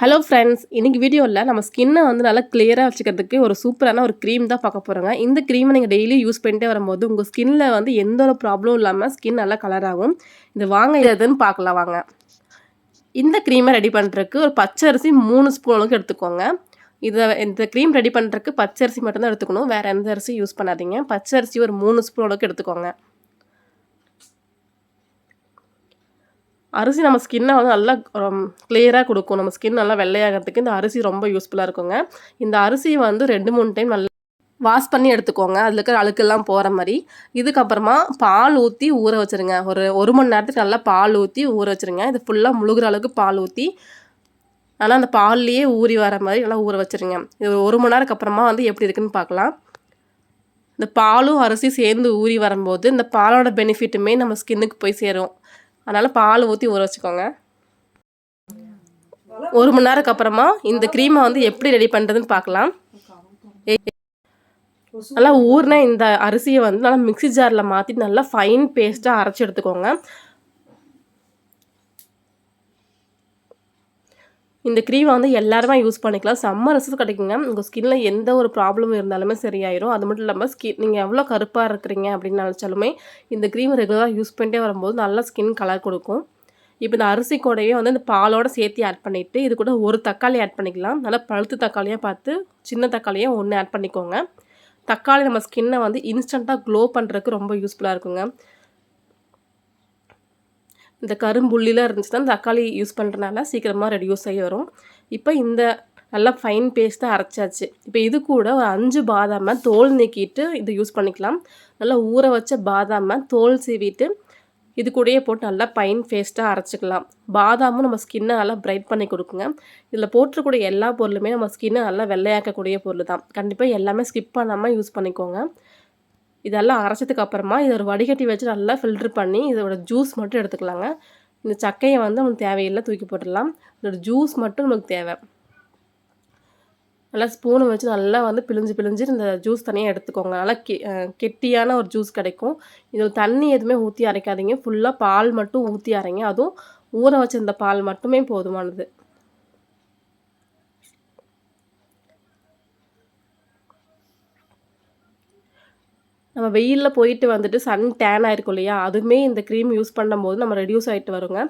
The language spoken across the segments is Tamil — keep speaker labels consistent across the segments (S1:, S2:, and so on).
S1: ஹலோ ஃப்ரெண்ட்ஸ் இன்றைக்கி வீடியோவில் நம்ம ஸ்கின்னை வந்து நல்லா கிளியராக வச்சுக்கிறதுக்கு ஒரு சூப்பரான ஒரு க்ரீம் தான் பார்க்க போகிறோங்க இந்த க்ரீமை நீங்கள் டெய்லி யூஸ் பண்ணிட்டே வரும்போது உங்கள் ஸ்கின்ல வந்து எந்த ஒரு ப்ராப்ளமும் இல்லாமல் ஸ்கின் நல்லா கலர் ஆகும். இது வாங்க எதுன்னு பார்க்கலாம் வாங்க. இந்த க்ரீமை ரெடி பண்ணுறதுக்கு ஒரு பச்சை அரிசி மூணு ஸ்பூன் அளவுக்கு எடுத்துக்கோங்க. இதை இந்த க்ரீம் ரெடி பண்ணுறதுக்கு பச்சை அரிசி மட்டும்தான் எடுத்துக்கணும். வேறு எந்த அரிசி யூஸ் பண்ணாதீங்க. பச்சை அரிசி ஒரு மூணு ஸ்பூன் அளவுக்கு எடுத்துக்கோங்க. அரிசி நம்ம ஸ்கின்னை வந்து நல்லா கிளியராக கொடுக்கும். நம்ம ஸ்கின் நல்லா வெள்ளையாகிறதுக்கு இந்த அரிசி ரொம்ப யூஸ்ஃபுல்லாக இருக்குங்க. இந்த அரிசி வந்து ரெண்டு மூணு டைம் நல்லா வாஷ் பண்ணி எடுத்துக்கோங்க. அதில் இருக்கிற அழுக்கெல்லாம் போகிற மாதிரி. இதுக்கப்புறமா பால் ஊற்றி ஊற வச்சுருங்க. ஒரு ஒரு மணி நேரத்துக்கு நல்லா பால் ஊற்றி ஊற வச்சுருங்க. இது ஃபுல்லாக முழுகிற அளவுக்கு பால் ஊற்றி ஆனால் அந்த பால்லையே ஊறி வர மாதிரி நல்லா ஊற வச்சுருங்க. இது ஒரு மணி நேரத்துக்கு அப்புறமா வந்து எப்படி இருக்குன்னு பார்க்கலாம். இந்த பாலும் அரிசி சேர்ந்து ஊறி வரும்போது இந்த பாலோட பெனிஃபிட்டுமே நம்ம ஸ்கின்னுக்கு போய் சேரும். அதனால் பால் ஊற்றி ஊற வச்சுக்கோங்க. ஒரு மணி நேரத்துக்கு அப்புறமா இந்த க்ரீமை வந்து எப்படி ரெடி பண்ணுறதுன்னு பார்க்கலாம். நல்லா ஊறின இந்த அரிசியை வந்து நல்லா மிக்சி ஜாரில் மாற்றி நல்லா ஃபைன் பேஸ்ட்டாக அரைச்சி எடுத்துக்கோங்க. இந்த க்ரீமை வந்து எல்லாருமே யூஸ் பண்ணிக்கலாம். செம்ம ரிசல்ட் கிடைக்குங்க. உங்கள் ஸ்கின்ல எந்த ஒரு ப்ராப்ளம் இருந்தாலுமே சரியாயிரும். அது மட்டும் இல்லாமல் ஸ்கின் நீங்கள் எவ்வளோ கருப்பாக இருக்கிறீங்க அப்படின்னு நினச்சாலுமே இந்த க்ரீம் ரெகுலராக யூஸ் பண்ணிட்டே வரும்போது நல்லா ஸ்கின் கலர் கொடுக்கும். இப்போ இந்த அரிசி கூடையே வந்து இந்த பாலோடு சேர்த்து ஆட் பண்ணிவிட்டு இது கூட ஒரு தக்காளி ஆட் பண்ணிக்கலாம். நல்லா பழுத்து தக்காளியாக பார்த்து சின்ன தக்காளியாக ஒன்று ஆட் பண்ணிக்கோங்க. தக்காளி நம்ம ஸ்கின்னை வந்து இன்ஸ்டண்ட்டாக க்ளோ பண்ணுறதுக்கு ரொம்ப யூஸ்ஃபுல்லாக இருக்குங்க. இந்த கரும்புள்ளிலாம் இருந்துச்சுன்னா தக்காளி யூஸ் பண்ணுறனால சீக்கிரமாக ரெடியூஸ் ஆகி வரும். இப்போ இந்த நல்லா ஃபைன் பேஸ்ட்டாக அரைச்சாச்சு. இப்போ இது கூட ஒரு அஞ்சு பாதாமை தோல் நீக்கிட்டு இதை யூஸ் பண்ணிக்கலாம். நல்லா ஊற வச்ச பாதாமை தோல் சீவிட்டு இது கூடயே போட்டு நல்லா பைன் ஃபேஸ்ட்டாக அரைச்சிக்கலாம். பாதாமும் நம்ம ஸ்கின்னை நல்லா பிரைட் பண்ணி கொடுக்குங்க. இதில் போட்டிருக்கூடிய எல்லா பொருளுமே நம்ம ஸ்கின்னை நல்லா வெள்ளையாக்கக்கூடிய பொருள் தான் கண்டிப்பாக எல்லாமே ஸ்கிப் பண்ணாமல் யூஸ் பண்ணிக்கோங்க. இதெல்லாம் அரைச்சதுக்கு அப்புறமா இதை ஒரு வடிகட்டி வச்சு நல்லா ஃபில்ட்ரு பண்ணி இதோட ஜூஸ் மட்டும் எடுத்துக்கலாங்க. இந்த சக்கையை வந்து நமக்கு தேவையில்லை தூக்கி போட்டுடலாம். இதோட ஜூஸ் மட்டும் நமக்கு தேவை. நல்லா ஸ்பூனை வச்சு நல்லா வந்து பிழிஞ்சு பிழிஞ்சு இந்த ஜூஸ் தனியாக எடுத்துக்கோங்க. நல்லா கெ கெட்டியான ஒரு ஜூஸ் கிடைக்கும். இதில் தண்ணி எதுவுமே ஊற்றி அரைக்காதீங்க. ஃபுல்லாக பால் மட்டும் ஊற்றி அரைங்க. அதுவும் ஊற வச்சிருந்த பால் மட்டுமே போதுமானது. நம்ம வெயிலில் போயிட்டு வந்துட்டு சன் டேன் ஆயிருக்கும் இல்லையா? அதுவுமே இந்த க்ரீம் யூஸ் பண்ணும்போது நம்ம ரெடியூஸ் ஆகிட்டு வருங்க.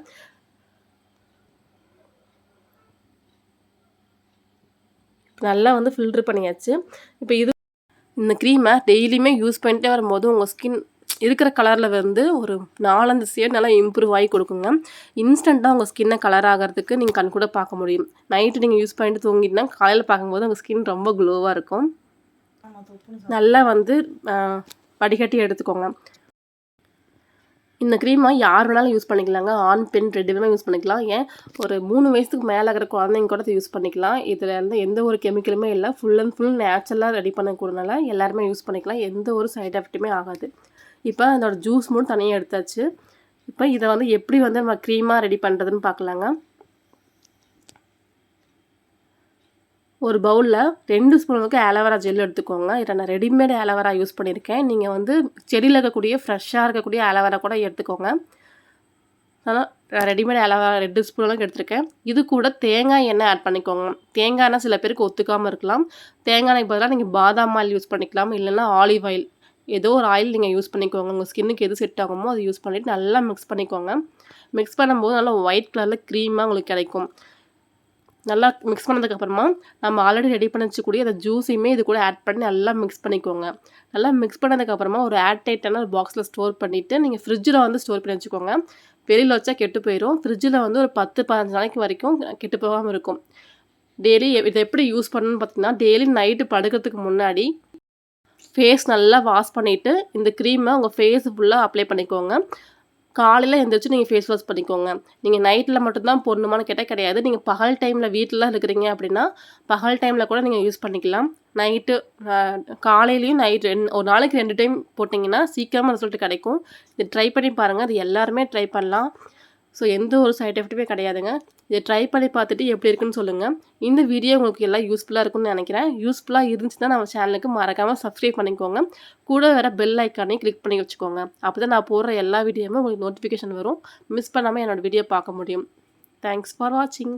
S1: நல்லா வந்து ஃபில்ட்ரு பண்ணியாச்சு. இப்போ இது இந்த க்ரீமை டெய்லியுமே யூஸ் பண்ணிட்டே வரும்போது உங்கள் ஸ்கின் இருக்கிற கலரில் வந்து ஒரு நாலஞ்சு சேர் நல்லா இம்ப்ரூவ் ஆகி கொடுக்குங்க. இன்ஸ்டண்ட்டாக உங்கள் ஸ்கின்னை கலர் ஆகிறதுக்கு நீங்கள் கண் கூட பார்க்க முடியும். நைட்டு நீங்கள் யூஸ் பண்ணிட்டு தூங்கிட்டுனா காலையில் பார்க்கும்போது உங்கள் ஸ்கின் ரொம்ப க்ளோவாக இருக்கும். நல்லா வந்து வடிகட்டி எடுத்துக்கோங்க. இந்த க்ரீமை யார் வேணாலும் யூஸ் பண்ணிக்கலாங்க. ஆண் பெண் ரெண்டு பேருமே யூஸ் பண்ணிக்கலாம். ஏன்? ஒரு மூணு வயசுக்கு மேலே இருக்கிற குழந்தைங்க கூட யூஸ் பண்ணிக்கலாம். இதில் வந்து எந்த ஒரு கெமிக்கலுமே இல்லை. ஃபுல் அண்ட் ஃபுல் நேச்சுரலாக ரெடி பண்ணக்கூடனால எல்லாருமே யூஸ் பண்ணிக்கலாம். எந்த ஒரு சைட் எஃபெக்ட்டுமே ஆகாது. இப்போ அதோட ஜூஸ் மட்டும் தனியாக எடுத்தாச்சு. இப்போ இதை வந்து எப்படி வந்து நம்ம க்ரீமாக ரெடி பண்ணுறதுன்னு பார்க்கலாங்க. ஒரு பவுலில் ரெண்டு ஸ்பூன் அளவுக்கு ஆலோவேரா ஜெல் எடுத்துக்கோங்க. இதை நான் ரெடிமேட் ஆலோவேரா யூஸ் பண்ணியிருக்கேன். நீங்கள் வந்து செடியில் இருக்கக்கூடிய ஃப்ரெஷ்ஷாக இருக்கக்கூடிய ஆலோவேரா கூட எடுத்துக்கோங்க. ஆனால் ரெடிமேட் ஆலோவேரா ரெண்டு ஸ்பூன் அளவுக்கு எடுத்திருக்கேன். இது கூட தேங்காய் எண்ணெய் ஆட் பண்ணிக்கோங்க. தேங்காய்னா சில பேருக்கு ஒத்துக்காமல் இருக்கலாம். தேங்காய் பதிலாக நீங்கள் பாதாம் ஆயில் யூஸ் பண்ணிக்கலாம். இல்லைன்னா ஆலிவ் ஆயில். ஏதோ ஒரு ஆயில் நீங்கள் யூஸ் பண்ணிக்கோங்க. உங்கள் ஸ்கின்னுக்கு எது செட் ஆகுமோ அதை யூஸ் பண்ணிவிட்டு நல்லா மிக்ஸ் பண்ணிக்கோங்க. மிக்ஸ் பண்ணும்போது நல்லா ஒயிட் கலரில் க்ரீமாக உங்களுக்கு கிடைக்கும். நல்லா மிக்ஸ் பண்ணதுக்கப்புறமா நம்ம ஆல்ரெடி ரெடி பண்ணி வச்சுக்கூடிய அந்த ஜூஸையுமே இது கூட ஆட் பண்ணி நல்லா மிக்ஸ் பண்ணிக்கோங்க. நல்லா மிக்ஸ் பண்ணதுக்கப்புறமா ஒரு ஆட் டைட்டான ஒரு பாக்ஸில் ஸ்டோர் பண்ணிவிட்டு நீங்கள் ஃப்ரிட்ஜில் வந்து ஸ்டோர் பண்ணி வச்சுக்கோங்க. வெளியில் வச்சா கெட்டு போயிடும் ஃப்ரிட்ஜில் வந்து ஒரு பத்து பதினஞ்சு நாளைக்கு வரைக்கும் கெட்டு போகாமல் இருக்கும். டெய்லி இதை எப்படி யூஸ் பண்ணணும்னு பார்த்தீங்கன்னா டெய்லி நைட்டு படுக்கிறதுக்கு முன்னாடி ஃபேஸ் நல்லா வாஷ் பண்ணிவிட்டு இந்த க்ரீமை உங்கள் ஃபேஸ் ஃபுல்லாக அப்ளை பண்ணிக்கோங்க. காலையில் எழுந்திரிச்சு நீங்கள் ஃபேஸ் வாஷ் பண்ணிக்கோங்க. நீங்கள் நைட்டில் மட்டும்தான் போடணுமான்னு கேட்டால் கிடையாது. நீங்கள் பகல் டைமில் வீட்டில் இருக்கிறீங்க அப்படின்னா பகல் டைமில் கூட நீங்கள் யூஸ் பண்ணிக்கலாம். நைட்டு காலையிலையும் நைட் ரெண்டு ஒரு நாளைக்கு ரெண்டு டைம் போட்டிங்கன்னா சீக்கிரமாக ரிசல்ட் கிடைக்கும். இது ட்ரை பண்ணி பாருங்கள் அது எல்லாருமே ட்ரை பண்ணலாம். ஸோ எந்த ஒரு சைட் எஃபெக்ட்டுமே கிடையாதுங்க. இதை ட்ரை பண்ணி பார்த்துட்டு எப்படி இருக்குன்னு சொல்லுங்கள் இந்த வீடியோ உங்களுக்கு எல்லாம் யூஸ்ஃபுல்லாக இருக்கும்னு நினைக்கிறேன். யூஸ்ஃபுல்லாக இருந்துச்சுன்னா நம்ம சேனலுக்கு மறக்காமல் சப்ஸ்கிரைப் பண்ணிக்கோங்க. கூட வேறு பெல் ஐக்கானையும் கிளிக் பண்ணி வச்சுக்கோங்க. அப்போ தான் நான் போடுற எல்லா வீடியோவுமே உங்களுக்கு நோட்டிஃபிகேஷன் வரும். மிஸ் பண்ணாமல் என்னோடய வீடியோ பார்க்க முடியும். தேங்க்ஸ் ஃபார் வாட்சிங்